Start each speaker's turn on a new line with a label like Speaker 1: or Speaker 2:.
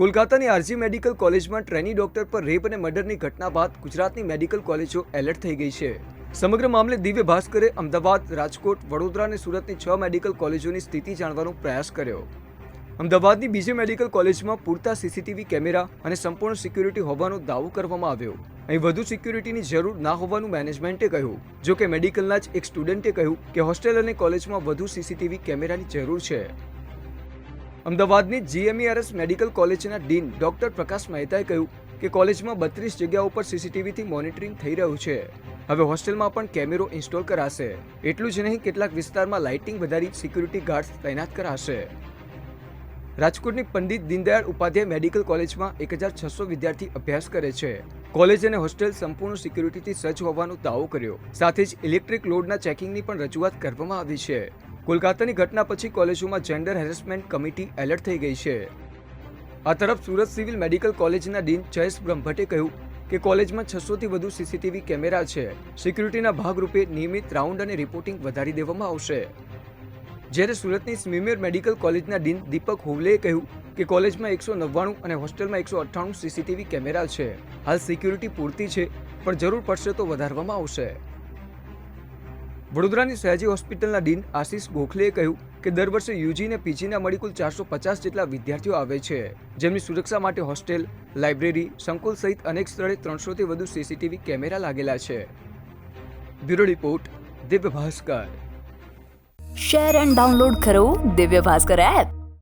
Speaker 1: કોલકાતાની RG medical કોલેજમાં trainee doctor પર rape અને મર્ડરની ઘટના બાદ ગુજરાતની મેડિકલ કોલેજો એલર્ટ થઈ ગઈ છે. સમગ્ર મામલે દિવ્ય ભાસ્કરે અમદાવાદ, રાજકોટ, વડોદરા અને સુરતની છ મેડિકલ કોલેજોની સ્થિતિ જાણવાનો પ્રયાસ કર્યો. અમદાવાદની બીજી મેડિકલ કોલેજમાં પૂરતા સીસીટીવી કેમેરા અને સંપૂર્ણ સિક્યુરિટી હોવાનો દાવો કરવામાં આવ્યો. અહીં વધુ સિક્યુરિટીની જરૂર ના હોવાનું મેનેજમેન્ટે કહ્યું જો કે મેડિકલના જ એક સ્ટુડન્ટે કહ્યું કે હોસ્ટેલ અને કોલેજમાં વધુ સીસીટીવી કેમેરાની જરૂર છે. અમદાવાદની જીએમઈઆરએસ મેડિકલ કોલેજના ડીન ડોક્ટર પ્રકાશ મહેતાએ કહ્યું કે કોલેજમાં બત્રીસ જગ્યાઓ ઉપર સીસીટીવીથી મોનિટરિંગ થઈ રહ્યું છે. હવે હોસ્ટેલમાં પણ કેમેરો ઇન્સ્ટોલ કરાશે. એટલું જ નહીં, કેટલાક વિસ્તારમાં લાઇટિંગ વધારી સિક્યુરિટી ગાર્ડ્સ તૈનાત કરાશે. રાજકોટની પંડિત દીનદયાળ ઉપાધ્યાય મેડિકલ કોલેજમાં એક હજાર છસો વિદ્યાર્થી અભ્યાસ કરે છે. કોલેજ અને હોસ્ટેલ સંપૂર્ણ સિક્યુરિટીથી સજ્જ હોવાનો દાવો કર્યો. સાથે જ ઇલેક્ટ્રિક લોડના ચેકિંગની પણ રજૂઆત કરવામાં આવી છે. કોલકાતાની ઘટના પછી કોલેજોમાં જેન્ડર હેરેસમેન્ટ કમિટી એલર્ટ થઈ ગઈ છે. આ તરફ સુરત સિવિલ મેડિકલ કોલેજના ડીન જયેશ બ્રહ્મભટ્ટે કહ્યું કે કોલેજમાં છસોથી વધુ સીસીટીવી કેમેરા છે. સિક્યુરિટીના ભાગરૂપે નિયમિત રાઉન્ડ અને રિપોર્ટિંગ વધારી દેવામાં આવશે. જ્યારે સુરતની સ્મીમેર મેડિકલ કોલેજના ડીન દીપક હોવલેએ કહ્યું કે કોલેજમાં એકસો નવ્વાણું અને હોસ્ટેલમાં એકસો અઠ્ઠાણું સીસીટીવી કેમેરા છે. હાલ સિક્યુરિટી પૂરતી છે, પણ જરૂર પડશે તો વધારવામાં આવશે. વડોદરાની સયાજી હોસ્પિટલના ડીન આશિષ ગોખલેએ કહ્યું કે દર વર્ષે યુજી અને પીજીના મળી કુલ ચારસો પચાસ જેટલા વિદ્યાર્થીઓ આવે છે. જેમની સુરક્ષા માટે હોસ્ટેલ, લાઇબ્રેરી, સંકુલ સહિત અનેક સ્થળે ત્રણસોથી વધુ સીસીટીવી કેમેરા લાગેલા છે. Bureau report, Divya Bhaskar.
Speaker 2: Share and download કરો દિવ્ય ભાસ્કર એપ.